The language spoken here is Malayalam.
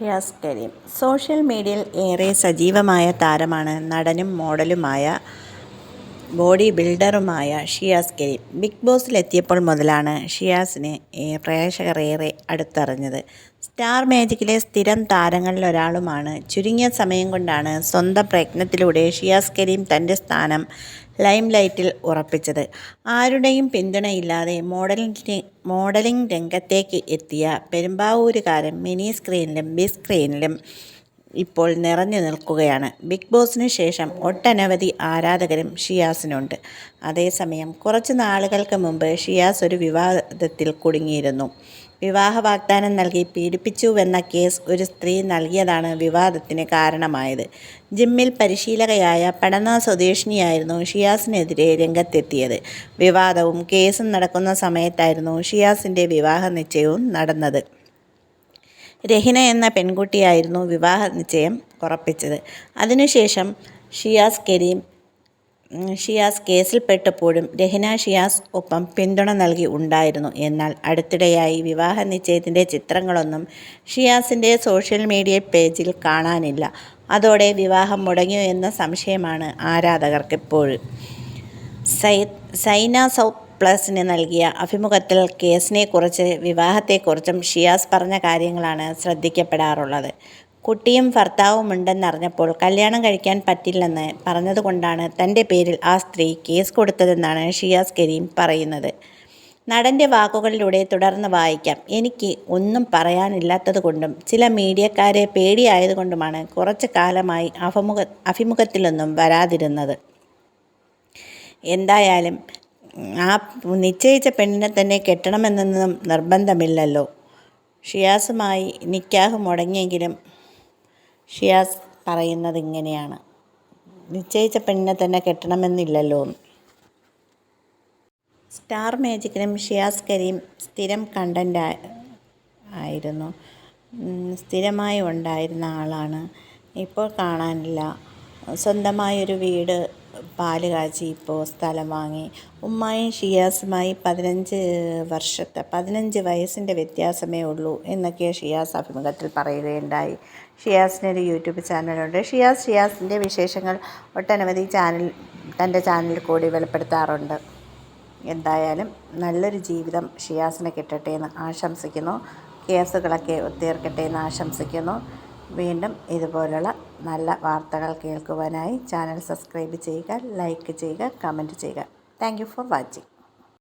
ഷിയാസ് കരീം സോഷ്യൽ മീഡിയയിൽ ഏറെ സജീവമായ താരമാണ് നടനും മോഡലുമായ ബോഡി ബിൽഡറുമായ ഷിയാസ് കരീം ബിഗ് ബോസിലെത്തിയപ്പോൾ മുതലാണ് ഷിയാസിനെ പ്രേക്ഷകർ ഏറെ അടുത്തറിഞ്ഞത്. സ്റ്റാർ മാജിക്കിലെ സ്ഥിരം താരങ്ങളിൽ താരങ്ങളിലൊരാളുമാണ് ചുരുങ്ങിയ സമയം കൊണ്ടാണ് സ്വന്തം പ്രയത്നത്തിലൂടെ ഷിയാസ് കരീം തന്റെ സ്ഥാനം ലൈം ലൈറ്റിൽ ഉറപ്പിച്ചത്. ആരുടെയും പിന്തുണയില്ലാതെ മോഡലിംഗ് മോഡലിംഗ് രംഗത്തേക്ക് എത്തിയ പെരുമ്പാവൂരുകാരൻ മിനി സ്ക്രീനിലും ബിഗ് സ്ക്രീനിലും ഇപ്പോൾ നിറഞ്ഞു നിൽക്കുകയാണ്. ബിഗ് ബോസിന് ശേഷം ഒട്ടനവധി ആരാധകരും ഷിയാസിനുണ്ട്. അതേസമയം കുറച്ച് നാളുകൾക്ക് മുമ്പ് ഷിയാസ് ഒരു വിവാദത്തിൽ കുടുങ്ങിയിരുന്നു. വിവാഹ വാഗ്ദാനം നൽകി പീഡിപ്പിച്ചുവെന്ന കേസ് ഒരു സ്ത്രീ നൽകിയതാണ് വിവാദത്തിന് കാരണമായത്. ജിമ്മിൽ പരിശീലകയായ പടന സ്വദേശിനിയായിരുന്നു ഷിയാസിനെതിരെ രംഗത്തെത്തിയത്. വിവാദവും കേസും നടക്കുന്ന സമയത്തായിരുന്നു ഷിയാസിന്റെ വിവാഹ നിശ്ചയവും നടന്നത്. രഹിന എന്ന പെൺകുട്ടിയായിരുന്നു വിവാഹ നിശ്ചയം ഉറപ്പിച്ചത്. അതിനുശേഷം ഷിയാസ് കരീം ഷിയാസ് കേസിൽപ്പെട്ടപ്പോഴും രഹിന ഷിയാസ് ഒപ്പം പിന്തുണ നൽകി ഉണ്ടായിരുന്നു. എന്നാൽ അടുത്തിടെയായി വിവാഹ നിശ്ചയത്തിന്റെ ചിത്രങ്ങളൊന്നും ഷിയാസിന്റെ സോഷ്യൽ മീഡിയ പേജിൽ കാണാനില്ല. അതോടെ വിവാഹം മുടങ്ങിയോ എന്ന സംശയമാണ് ആരാധകർക്കിപ്പോഴും. സൈ സൈന സൗത്ത് പ്ലസിന് നൽകിയ അഭിമുഖത്തിൽ കേസിനെക്കുറിച്ച് വിവാഹത്തെക്കുറിച്ചും ഷിയാസ് പറഞ്ഞ കാര്യങ്ങളാണ് ശ്രദ്ധിക്കപ്പെടാറുള്ളത്. കുട്ടിയും ഭർത്താവും ഉണ്ടെന്നറിഞ്ഞപ്പോൾ കല്യാണം കഴിക്കാൻ പറ്റില്ലെന്ന് പറഞ്ഞതുകൊണ്ടാണ് തന്റെ പേരിൽ ആ സ്ത്രീ കേസ് കൊടുത്തതെന്നാണ് ഷിയാസ് കരീം പറയുന്നത്. നടന്റെ വാക്കുകളിലൂടെ തുടർന്ന് വായിക്കാം. എനിക്ക് ഒന്നും പറയാനില്ലാത്തതുകൊണ്ടും ചില മീഡിയക്കാരെ പേടിയായതുകൊണ്ടുമാണ് കുറച്ച് കാലമായി അഭിമുഖ അഭിമുഖത്തിലൊന്നും വരാതിരുന്നത്. എന്തായാലും ആ നിശ്ചയിച്ച പെണ്ണിനെ തന്നെ കെട്ടണമെന്നൊന്നും നിർബന്ധമില്ലല്ലോ. ഷിയാസുമായി നിക്കാഹ് മുടങ്ങിയെങ്കിലും ഷിയാസ് പറയുന്നത് ഇങ്ങനെയാണ്. നിശ്ചയിച്ച പെണ്ണിനെ തന്നെ കെട്ടണമെന്നില്ലല്ലോ. സ്റ്റാർ മാജിക്കിലും ഷിയാസ് കരീം സ്ഥിരം കണ്ടന്റ് ആയിരുന്നു. സ്ഥിരമായി ഉണ്ടായിരുന്ന ആളാണ്. ഇപ്പോൾ കാണാനില്ല. സ്വന്തമായൊരു വീട് പാൽ കാച്ചി ഇപ്പോൾ സ്ഥലം വാങ്ങി. ഉമ്മായും ഷിയാസുമായി പതിനഞ്ച് വർഷത്തെ പതിനഞ്ച് വയസ്സിന്റെ വ്യത്യാസമേ ഉള്ളൂ എന്നൊക്കെ ഷിയാസ് അഭിമുഖത്തിൽ പറയുകയുണ്ടായി. ഷിയാസിനൊരു യൂട്യൂബ് ചാനലുണ്ട്. ഷിയാസ് ഷിയാസിന്റെ വിശേഷങ്ങൾ ഒട്ടനവധി ചാനൽ തന്റെ ചാനലിൽ കൂടി വെളിപ്പെടുത്താറുണ്ട്. എന്തായാലും നല്ലൊരു ജീവിതം ഷിയാസിന് കിട്ടട്ടെ എന്ന് ആശംസിക്കുന്നു. കേസുകളൊക്കെ ഒത്തീർക്കട്ടെ എന്ന് ആശംസിക്കുന്നു. വീണ്ടും ഇതുപോലുള്ള നല്ല വാർത്തകൾ കേൾക്കുവാനായി ചാനൽ സബ്സ്ക്രൈബ് ചെയ്യുക ലൈക്ക് ചെയ്യുക കമന്റ് ചെയ്യുക. Thank for watching.